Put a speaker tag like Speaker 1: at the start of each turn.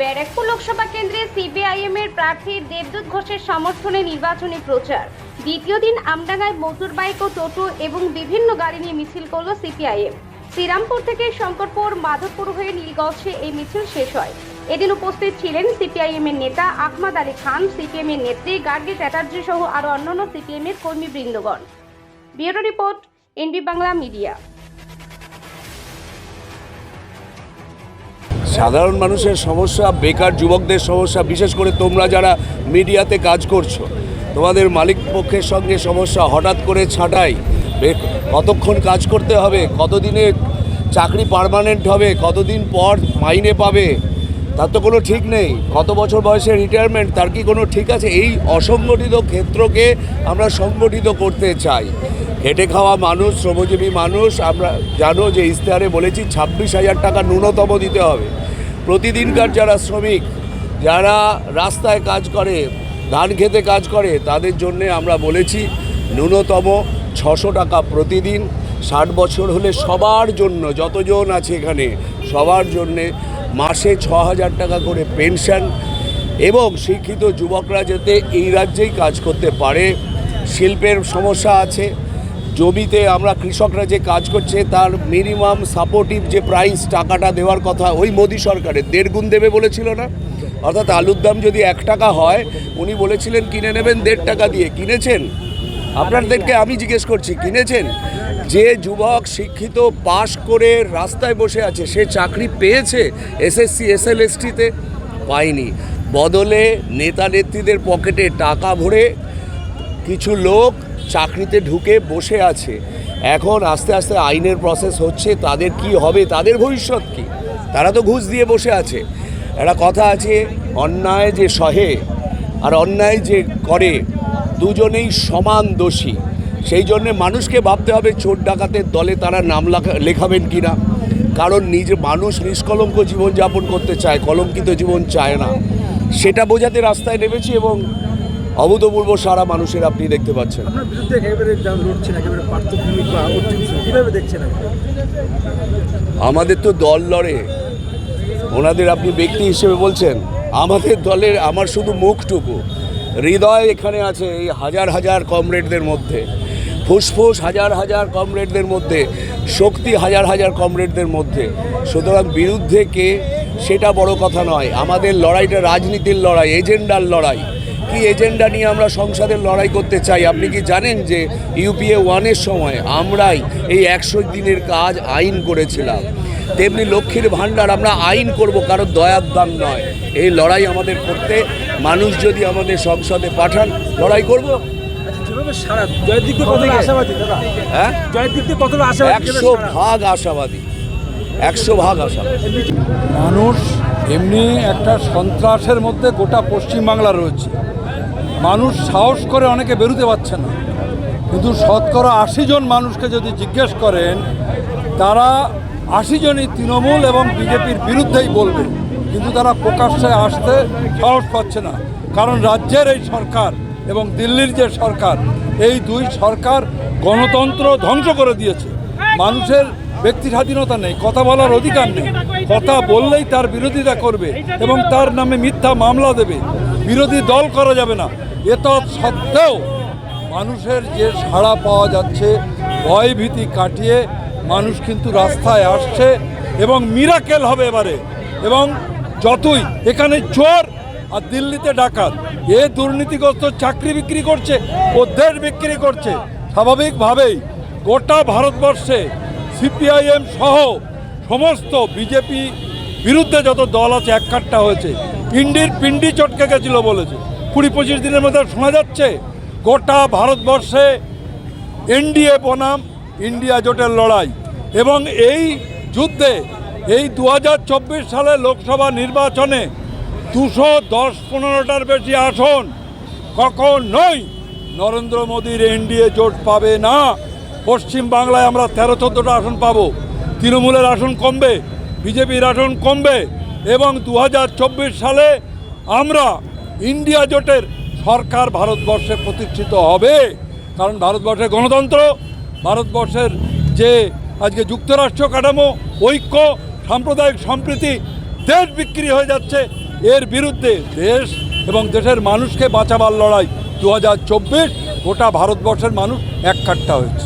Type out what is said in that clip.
Speaker 1: ব্যারাকপুর লোকসভা কেন্দ্রে সিপিআইএম এর প্রার্থী দেবদূত ঘোষের সমর্থনে নির্বাচনী প্রচার। দ্বিতীয় দিন আমডাঙ্গায় মোটর বাইক ও টোটো এবং বিভিন্ন গাড়ি নিয়ে মিছিল করল সিপিআইএম। শ্রীরামপুর থেকে শঙ্করপুর, মাধবপুর হয়ে নীলগঞ্জে এই মিছিল শেষ হয়। এদিন উপস্থিত ছিলেন সিপিআইএম এর নেতা আহমদ আলী খান সিপিএম এর নেত্রী গার্গী চ্যাটার্জি সহ আরও অন্যান্য সিপিএম এর কর্মীবৃন্দগণ। Bureau report, NB Bangla media.
Speaker 2: সাধারণ মানুষের সমস্যা, বেকার যুবকদের সমস্যা, বিশেষ করে তোমরা যারা মিডিয়াতে কাজ করছ, তোমাদের মালিক পক্ষের সঙ্গে সমস্যা হঠাৎ করে ছাঁটাই কতক্ষণ কাজ করতে হবে, কতদিনে চাকরি পারমানেন্ট হবে, কতদিন পর মাইনে পাবে, তার তো কোনো ঠিক নেই। কত বছর বয়সে রিটায়ারমেন্ট তার কি কোনো ঠিক আছে? এই অসংগঠিত ক্ষেত্রকে আমরা সংগঠিত করতে চাই। খেটে খাওয়া মানুষ, শ্রমজীবী মানুষ, আমরা জানো যে ইশতেহারে বলেছি, ছাব্বিশ হাজার টাকা ন্যূনতম দিতে হবে। প্রতিদিনকার যারা শ্রমিক, যারা রাস্তায় কাজ করে, ধান খেতে কাজ করে, তাদের জন্যে আমরা বলেছি, ন্যূনতম ছশো টাকা প্রতিদিন, ষাট বছর হলে সবার জন্য, যতজন আছে এখানে, সবার জন্যে মাসে ছ হাজার টাকা করে পেনশন এবং শিক্ষিত যুবকরা যাতে এই রাজ্যেই কাজ করতে পারে, শিল্পের সমস্যা আছে জমিতে আমরা কৃষকরা যে কাজ করছে, তার মিনিমাম সাপোর্টিভ যে প্রাইস টাকাটা দেওয়ার কথা, ওই মোদী সরকারের। দেড় গুণ দেবে বলেছিল না? অর্থাৎ আলুর দাম যদি এক টাকা হয়, উনি বলেছিলেন, কিনে নেবেন দেড় টাকা দিয়ে। কিনেছেন? আপনাদেরকে আমি জিজ্ঞেস করছি, কিনেছেন? যে যুবক শিক্ষিত, পাশ করে রাস্তায় বসে আছে, সে চাকরি পেয়েছে এসএসসি, এসএলএসটিতে? পায়নি। বদলে নেতা নেত্রীদের পকেটে টাকা ভরে কিছু লোক চাকরিতে ঢুকে বসে আছে। এখন আস্তে আস্তে আইনের প্রসেস হচ্ছে, তাদের কি হবে, তাদের ভবিষ্যৎ কি? তারা তো ঘুষ দিয়ে বসে আছে। একটা কথা আছে, অন্যায় যে সহে আর অন্যায় যে করে, দুজনেই সমান দোষী। সেই জন্যে মানুষকে ভাবতে হবে, চোর ডাকাতের দলে তারা নাম লেখা- লেখাবেন কি না কারণ নিজে, মানুষ নিষ্কলঙ্ক জীবনযাপন করতে চায়, কলঙ্কিত জীবন চায় না। সেটা বোঝাতে রাস্তায় নেমেছি এবং অভূতপূর্ব সারা মানুষের আপনি দেখতে পাচ্ছেন।
Speaker 3: আপনার বিরুদ্ধে একেবারে লড়ছেন একেবারে পার্থভূমিক বা কীভাবে দেখছেন
Speaker 2: আমাদের তো দল লড়ে। ওনাদের আপনি ব্যক্তি হিসেবে বলছেন আমাদের দলের আমার শুধু মুখটুকু। হৃদয় এখানে আছে এই হাজার হাজার কমরেডদের মধ্যে। ফুসফুস হাজার হাজার কমরেডদের মধ্যে শক্তি হাজার হাজার কমরেডদের মধ্যে। সুতরাং বিরুদ্ধে কে সেটা বড় কথা নয়। আমাদের লড়াইটা রাজনীতির লড়াই এজেন্ডার লড়াই। কি এজেন্ডা নিয়ে আমরা সংসদের লড়াই করতে চাই? আপনি কি জানেন যে ইউপিএ ওয়ানের সময় আমরাই এই একশো দিনের কাজ আইন করেছিলাম? তেমনি লক্ষ্মীর ভাণ্ডার আমরা আইন করব কারও দয়ার দাম নয়। এই লড়াই আমাদের করতে মানুষ যদি আমাদের সংসদে পাঠান লড়াই করব?
Speaker 3: আচ্ছা
Speaker 2: হ্যাঁ? একশো ভাগ আশাবাদী। একশো ভাগ আশাবাদী।
Speaker 4: মানুষ এমনি একটা সন্ত্রাসের মধ্যে গোটা পশ্চিমবাংলা রয়েছে। মানুষ সাহস করে অনেকে বেরোতে পারছে না। কিন্তু শতকরা আশি জন মানুষকে যদি জিজ্ঞেস করেন, তারা আশি জনই তৃণমূল এবং বিজেপির বিরুদ্ধেই বলবে। কিন্তু তারা প্রকাশ্যে আসতে সাহস পাচ্ছে না। কারণ রাজ্যের এই সরকার এবং দিল্লির যে সরকার, এই দুই সরকার গণতন্ত্র ধ্বংস করে দিয়েছে। মানুষের ব্যক্তি স্বাধীনতা নেই, কথা বলার অধিকার নেই। কথা বললেই তার বিরোধিতা করবে এবং তার নামে মিথ্যা মামলা দেবে। বিরোধী দল করা যাবে না। এ তো সত্ত্বেও মানুষের যে সাড়া পাওয়া যাচ্ছে, ভয় ভীতি কাটিয়ে মানুষ কিন্তু রাস্তায় আসছে এবং মিরাকেল হবে এবারে। এবং যতই এখানে চোর আর দিল্লিতে ডাকাত, এ দুর্নীতিগ্রস্ত চাকরি বিক্রি করছে ও দেশ বিক্রি করছে, স্বাভাবিকভাবেই গোটা ভারতবর্ষে সিপিআইএম সহ সমস্ত বিজেপি বিরুদ্ধে যত দল আছে, এক এককাট্টা হয়েছে। পিন্ডির পিন্ডি চটকে গেছিল বলেছে। কুড়ি পঁচিশ দিনের মধ্যে শোনা যাচ্ছে, গোটা ভারতবর্ষে এনডিএ বনাম, ইন্ডিয়া জোটের লড়াই। এবং এই যুদ্ধে, এই দু হাজার চব্বিশ সালে লোকসভা নির্বাচনে দুশো দশ পনেরোটার বেশি আসন কখন কখনোই নরেন্দ্র মোদীর এনডিএ জোট পাবে না। পশ্চিম বাংলায় আমরা তেরো চোদ্দোটা আসন পাবো। তৃণমূলের আসন কমবে, বিজেপির আসন কমবে। এবং দু হাজার চব্বিশ সালে আমরা ইন্ডিয়া জোটের সরকার ভারতবর্ষে প্রতিষ্ঠিত হবে। কারণ ভারতবর্ষের গণতন্ত্র, ভারতবর্ষের যে আজকে যুক্তরাষ্ট্র কাঠামো, ঐক্য, সাম্প্রদায়িক সম্প্রীতি, দেশ বিক্রি হয়ে যাচ্ছে, এর বিরুদ্ধে দেশ এবং দেশের মানুষকে বাঁচাবার লড়াই। দু হাজার চব্বিশ গোটা ভারতবর্ষের মানুষ এক কাট্টা হয়েছে।